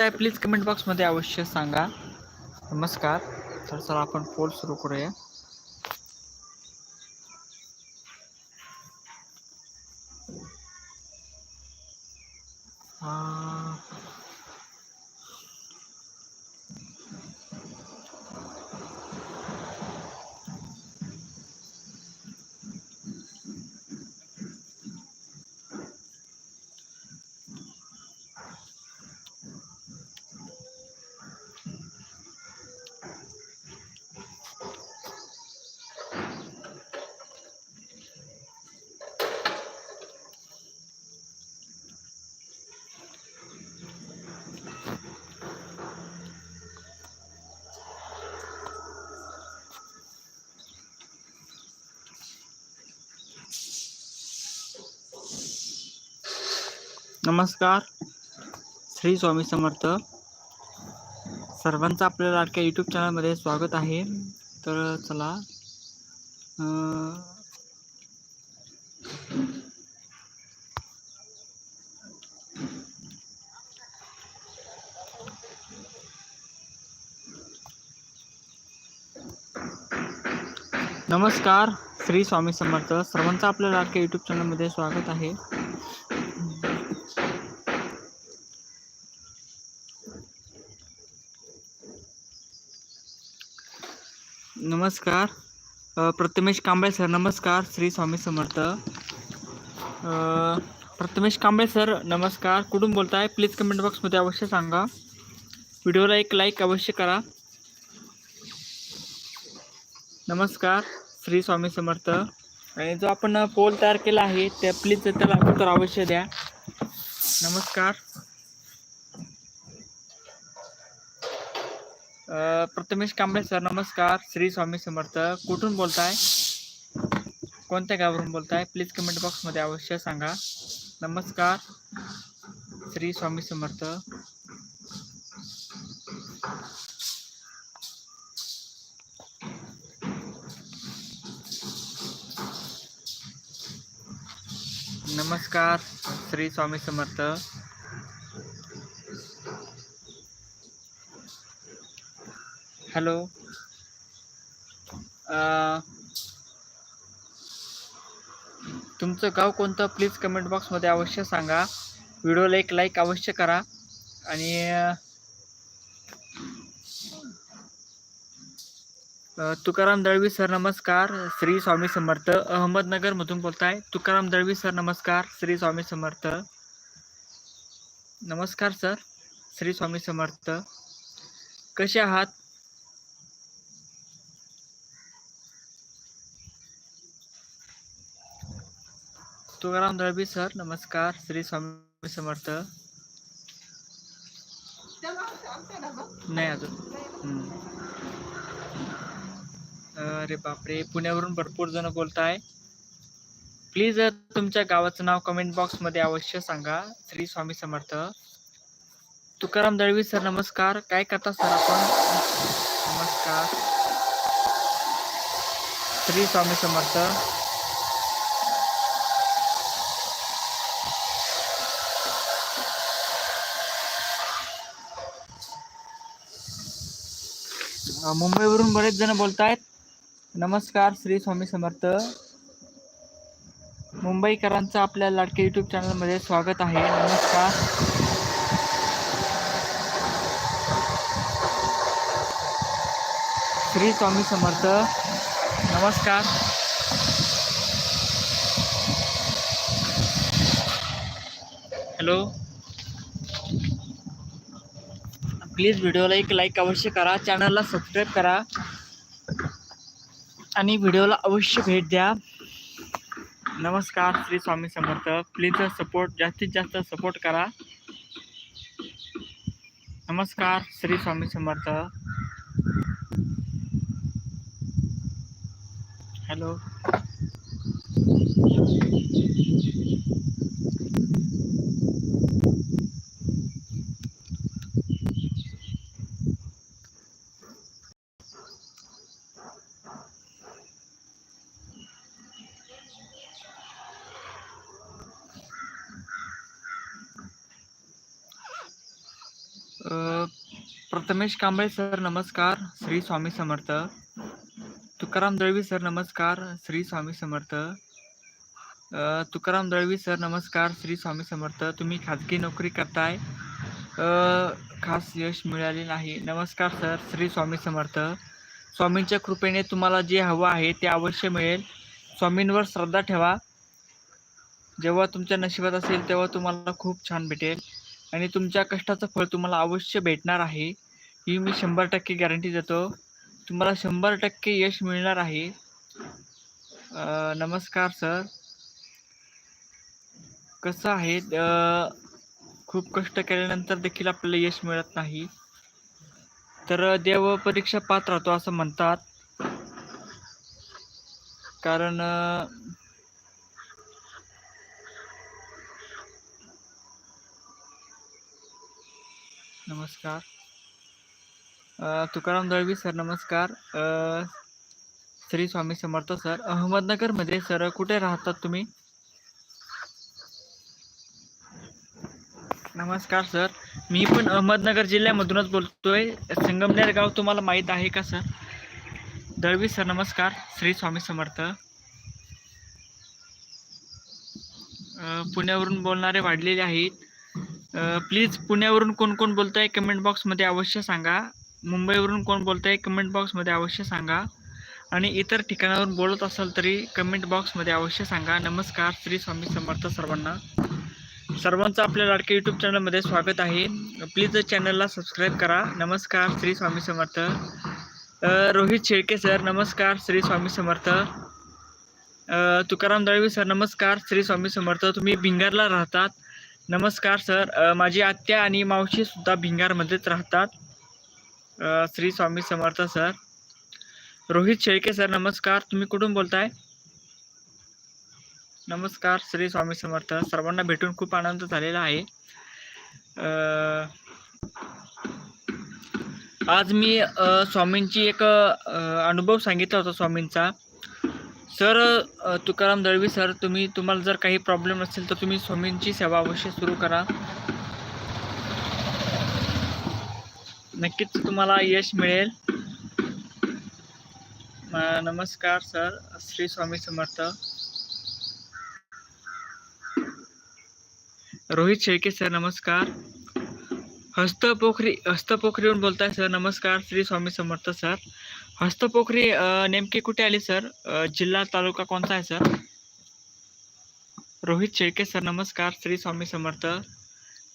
आहे please comment बॉक्समध्ये अवश्य सांगा. नमस्कार. तर चला आपण पोल सुरू करूया. नमस्कार. श्री स्वामी समर्थ. सर्वांचं आपल्या लाडक्या यूट्यूब चॅनलमध्ये स्वागत आहे. तर चला नमस्कार. श्री स्वामी समर्थ. सर्वांचं आपल्या लाडक्या यूट्यूब चॅनलमध्ये स्वागत आहे. नमस्कार. प्रथमेश कांबळे सर नमस्कार. श्री स्वामी समर्थ. प्रथमेश कांबळे सर नमस्कार. कुठून बोलताय? प्लीज कमेंट बॉक्समध्ये अवश्य सांगा. व्हिडिओला एक लाईक अवश्य करा. नमस्कार. श्री स्वामी समर्थ. आणि जो आपण पोल तयार केला आहे त्या प्लीज त्याला उत्तर अवश्य द्या. नमस्कार. प्रथमेश कांबळे सर नमस्कार. श्री स्वामी समर्थ. कुठून बोलताय? कोणत्या गावावरून बोलताय? प्लीज कमेंट बॉक्समध्ये अवश्य सांगा. नमस्कार. श्री स्वामी समर्थ. नमस्कार. श्री स्वामी समर्थ. हॅलो. तुमचं गाव कोणतं? प्लीज कमेंट बॉक्समध्ये अवश्य सांगा. व्हिडिओला एक लाईक अवश्य करा. आणि तुकाराम दळवी सर नमस्कार. श्री स्वामी समर्थ. अहमदनगरमधून बोलताय. तुकाराम दळवी सर नमस्कार. श्री स्वामी समर्थ. नमस्कार सर. श्री स्वामी समर्थ. कसे आहात? तुकाराम दळवी सर नमस्कार. श्री स्वामी समर्थ. नाही अजून. अरे बापरे पुण्यावरून भरपूर जण बोलताय. प्लीज तुमच्या गावाचं नाव कमेंट बॉक्समध्ये अवश्य सांगा. श्री स्वामी समर्थ. तुकाराम दळवी सर नमस्कार. काय करता सर आपण? नमस्कार. श्री स्वामी समर्थ. मुंबईवरून बरेच जण बोलतायत. नमस्कार श्री स्वामी समर्थ. मुंबईकरांचं आपल्या लाडके युट्यूब चॅनलमध्ये स्वागत आहे. नमस्कार. श्री स्वामी समर्थ. नमस्कार. हॅलो. प्लीज व्हिडिओला एक लाईक अवश्य करा चॅनलला सबस्क्राईब करा आणि व्हिडिओला अवश्य भेट द्या. नमस्कार श्री स्वामी समर्थ. प्लीज सपोर्ट जास्तीत जास्त सपोर्ट करा. नमस्कार श्री स्वामी समर्थ. हॅलो रमेश कांबळे सर नमस्कार. श्री स्वामी समर्थ. तुकाराम दळवी सर नमस्कार. श्री स्वामी समर्थ. तुकाराम दळवी सर नमस्कार. श्री स्वामी समर्थ. तुम्ही खाजगी नोकरी करताय. खास यश मिळाले नाही. नमस्कार सर. श्री स्वामी समर्थ. स्वामींच्या कृपेने तुम्हाला जे हवं आहे ते अवश्य मिळेल. स्वामींवर श्रद्धा ठेवा. जेव्हा तुमच्या नशिबात असेल तेव्हा तुम्हाला खूप छान भेटेल. आणि तुमच्या कष्टाचं फळ तुम्हाला अवश्य भेटणार आहे. ही मी शंभर टक्के गॅरंटी देतो. तुम्हाला शंभर टक्के यश मिळणार आहे. नमस्कार सर कसं आहे? खूप कष्ट केल्यानंतर देखील आपल्याला यश मिळत नाही. तर देव परीक्षा पात राहतो असं म्हणतात. कारण नमस्कार. तुकाराम दळवी सर नमस्कार. श्री स्वामी समर्थ सर अहमदनगरमध्ये सर कुठे राहतात तुम्ही? नमस्कार सर. मी पण अहमदनगर जिल्ह्यामधूनच बोलतोय. संगमनेर गाव तुम्हाला माहीत आहे का सर? दळवी सर नमस्कार. श्री स्वामी समर्थ. पुण्यावरून बोलणारे वाढलेले आहेत. प्लीज पुण्यावरून कोण कोण बोलत आहे कमेंट बॉक्समध्ये अवश्य सांगा. मुंबईवरून कोण बोलतंय कमेंट बॉक्समध्ये अवश्य सांगा. आणि इतर ठिकाणावरून बोलत असाल तरी कमेंट बॉक्समध्ये अवश्य सांगा. नमस्कार श्री स्वामी समर्थ सर्वांना. सर्वांचं आपल्या लाडके यूट्यूब चॅनलमध्ये स्वागत आहे. प्लीज चॅनलला सबस्क्राईब करा. नमस्कार श्री स्वामी समर्थ. रोहित शेळके सर नमस्कार श्री स्वामी समर्थ. तुकाराम दळवी सर नमस्कार श्री स्वामी समर्थ. तुम्ही भिंगारला राहतात. नमस्कार सर माझी आत्या आणि मावशी सुद्धा भिंगारमध्येच राहतात. श्री स्वामी समर्थ सर. रोहित शेळके सर नमस्कार. तुम्ही कुठून बोलताय? नमस्कार श्री स्वामी समर्थ. सर्वांना भेटून खूप आनंद झालेला आहे. आज मी स्वामींची एक अनुभव सांगितला होता स्वामींचा. सर तुकाराम दळवी सर तुम्ही तुम्हाला जर काही प्रॉब्लेम असेल तर तुम्ही स्वामींची सेवा अवश्य सुरू करा. नक्कीच तुम्हाला यश मिळेल. नमस्कार सर श्री स्वामी समर्थ. रोहित शेळके सर नमस्कार. हस्तपोखरी हस्तपोखरीवरून बोलताय सर नमस्कार श्री स्वामी समर्थ सर. हस्तपोखरी नेमकी कुठे आली सर? जिल्हा तालुका कोणता आहे सर? रोहित शेळके सर नमस्कार श्री स्वामी समर्थ.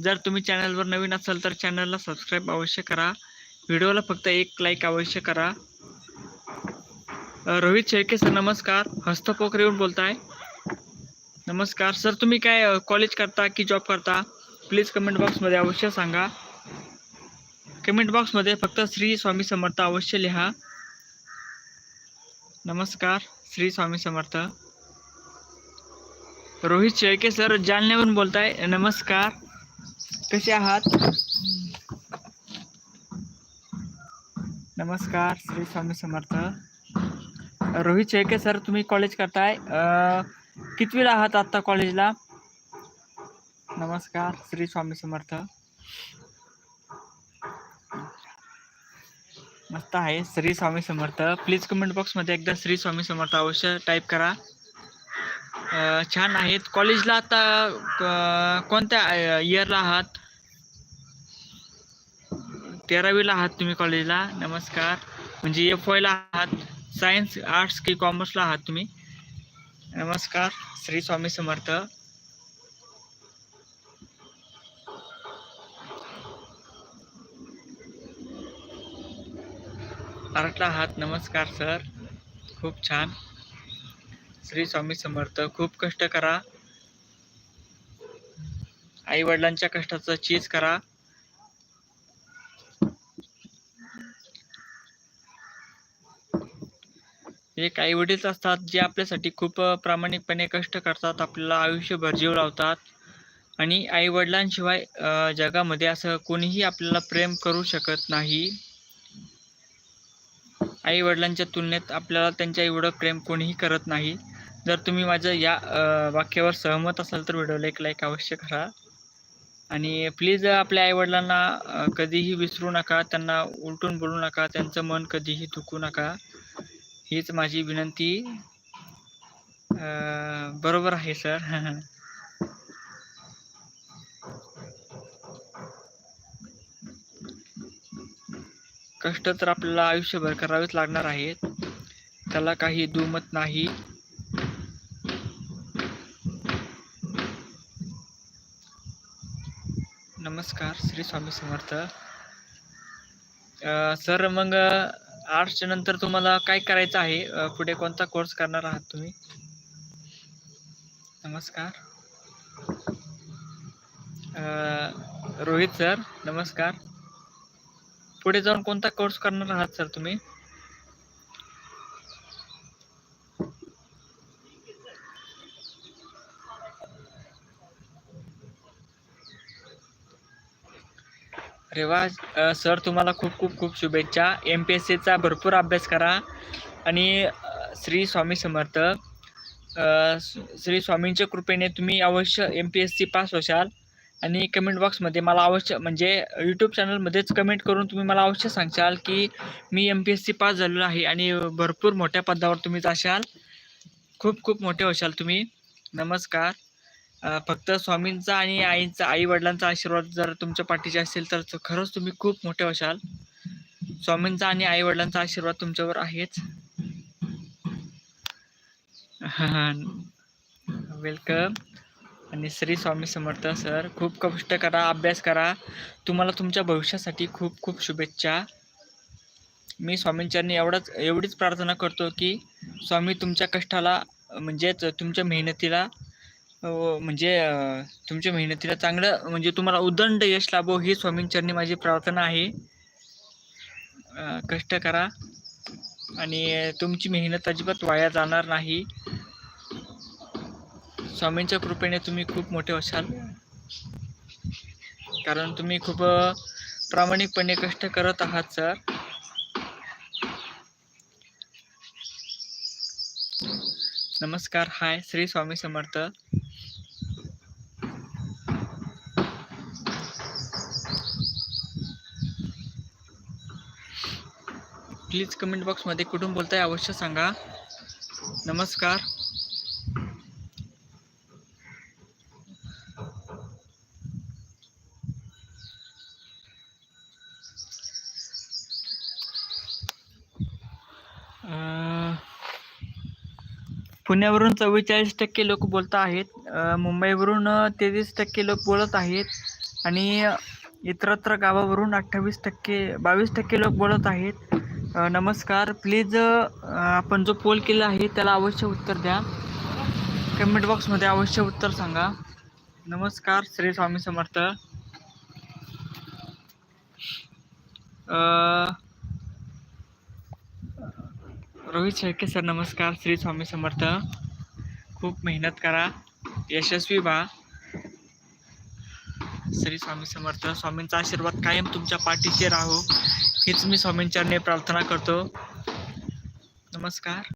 जर तुम्ही चॅनलवर नवीन असाल तर चॅनलला सबस्क्राईब अवश्य करा. व्हिडिओला फक्त एक लाईक अवश्य करा. रोहित शेळके सर नमस्कार. हस्तपोखरीवरून बोलताय. नमस्कार. सर तुम्ही काय कॉलेज करता की जॉब करता? प्लीज कमेंट बॉक्समध्ये अवश्य सांगा. कमेंट बॉक्समध्ये फक्त श्री स्वामी समर्थ अवश्य लिहा. नमस्कार. श्री स्वामी समर्थ. रोहित शेळके सर जालन्यावरून बोलताय. नमस्कार. कसे आहात? नमस्कार श्री स्वामी समर्थ. रोहित शेळके सर तुम्ही कॉलेज करताय. कितवीला आहात आत्ता कॉलेजला नमस्कार श्री स्वामी समर्थ. मस्त आहे श्री स्वामी समर्थ. प्लीज कमेंट बॉक्समध्ये एकदा श्री स्वामी समर्थ अवश्य टाईप करा. छान आहेत. कॉलेजला आता कोणत्या इयरला आहात? तेरावीला आहात तुम्ही कॉलेजला. नमस्कार. म्हणजे एफ वायला आहात. सायन्स आर्ट्स की कॉमर्सला आहात तुम्ही. नमस्कार. श्री स्वामी समर्थ. आर्टला आहात. नमस्कार सर. खूप छान. श्री स्वामी समर्थ. खूप कष्ट करा. आई वडिलांच्या कष्टाचं चीज करा. एक आई वडील असतात जे आपल्यासाठी खूप प्रामाणिकपणे कष्ट करतात आपल्याला आयुष्यभर जीव लावतात. आणि आई वडिलांशिवाय जगामध्ये असं कोणीही आपल्याला प्रेम करू शकत नाही. आई वडिलांच्या तुलनेत आपल्याला त्यांच्या एवढं प्रेम कोणीही करत नाही. जर तुम्ही माझ्या या वाक्यावर सहमत असाल तर व्हिडिओला एक लाईक अवश्य करा. आणि प्लीज आपल्या आईवडिलांना कधीही विसरू नका त्यांना उलटून बोलू नका त्यांचं मन कधीही दुखू नका. हीच माझी विनंती. बरोबर आहे सर. कष्ट तर आपल्याला आयुष्यभर करावेच लागणार आहेत. त्याला काही दुमत नाही. नमस्कार श्री स्वामी समर्थ. सर मग आर्ट्सच्या नंतर तुम्हाला काय करायचं आहे? पुढे कोणता कोर्स करणार आहात तुम्ही? नमस्कार. रोहित सर नमस्कार. पुढे जाऊन कोणता कोर्स करणार आहात सर तुम्ही? अरे सर तुम्हाला खूप खूप खूप शुभेच्छा. एम पी एस सीचा भरपूर अभ्यास करा. आणि श्री स्वामी समर्थ श्री स्वामींच्या कृपेने तुम्ही अवश्य M P S C pass होशाल. आणि कमेंट बॉक्समध्ये मला अवश्य म्हणजे यूट्यूब चॅनलमध्येच कमेंट करून तुम्ही मला अवश्य सांगशाल की मी M P S C pass झालेलो आहे आणि भरपूर मोठ्या पदावर तुम्ही जाशाल. खूप खूप मोठे होशाल तुम्ही. नमस्कार. फक्त स्वामींचा आणि आईचा आई वडिलांचा आशीर्वाद जर तुमच्या पाठीशी असेल तर खरंच तुम्ही खूप मोठे होशाल स्वामींचा आणि आई वडिलांचा आशीर्वाद तुमच्यावर आहेच. वेलकम आणि श्री स्वामी समर्थ सर खूप कष्ट करा अभ्यास करा. तुम्हाला तुमच्या भविष्यासाठी खूप खूप शुभेच्छा. मी स्वामींच्यांनी एवढंच एवढीच प्रार्थना करतो की स्वामी तुमच्या कष्टाला म्हणजेच तुमच्या मेहनतीला हो, म्हणजे तुमच्या मेहनतीला चांगलं म्हणजे तुम्हाला उदंड यश लाभो ही स्वामींचरणी माझी प्रार्थना आहे. कष्ट करा. आणि तुमची मेहनत अजिबात वाया जाणार नाही. स्वामींच्या कृपेने तुम्ही खूप मोठे होशाल कारण तुम्ही खूप प्रामाणिकपणे कष्ट करत आहात सर. नमस्कार. Hi Shri Swami Samarth. Please comment बॉक्समध्ये कुठून बोलताय अवश्य सांगा. नमस्कार. पुण्यावरून चव्वेचाळीस टक्के लोक बोलत आहेत. मुंबईवरून तेवीस टक्के लोक बोलत आहेत आणि इतरत्र गावावरून अठ्ठावीस टक्के बावीस टक्के लोक बोलत आहेत. नमस्कार. प्लीज आपण जो पोल केला आहे त्याला अवश्य उत्तर द्या. कमेंट बॉक्समध्ये अवश्य उत्तर सांगा. नमस्कार श्री स्वामी समर्थ. रोहित शेळके सर नमस्कार. श्री स्वामी समर्थ. खूप मेहनत करा. यशस्वी व्हा. श्री स्वामी समर्थ. स्वामींचा आशीर्वाद कायम तुमच्या पाठीशी राहो. हीच मी स्वामींच्या प्रार्थना करतो. नमस्कार.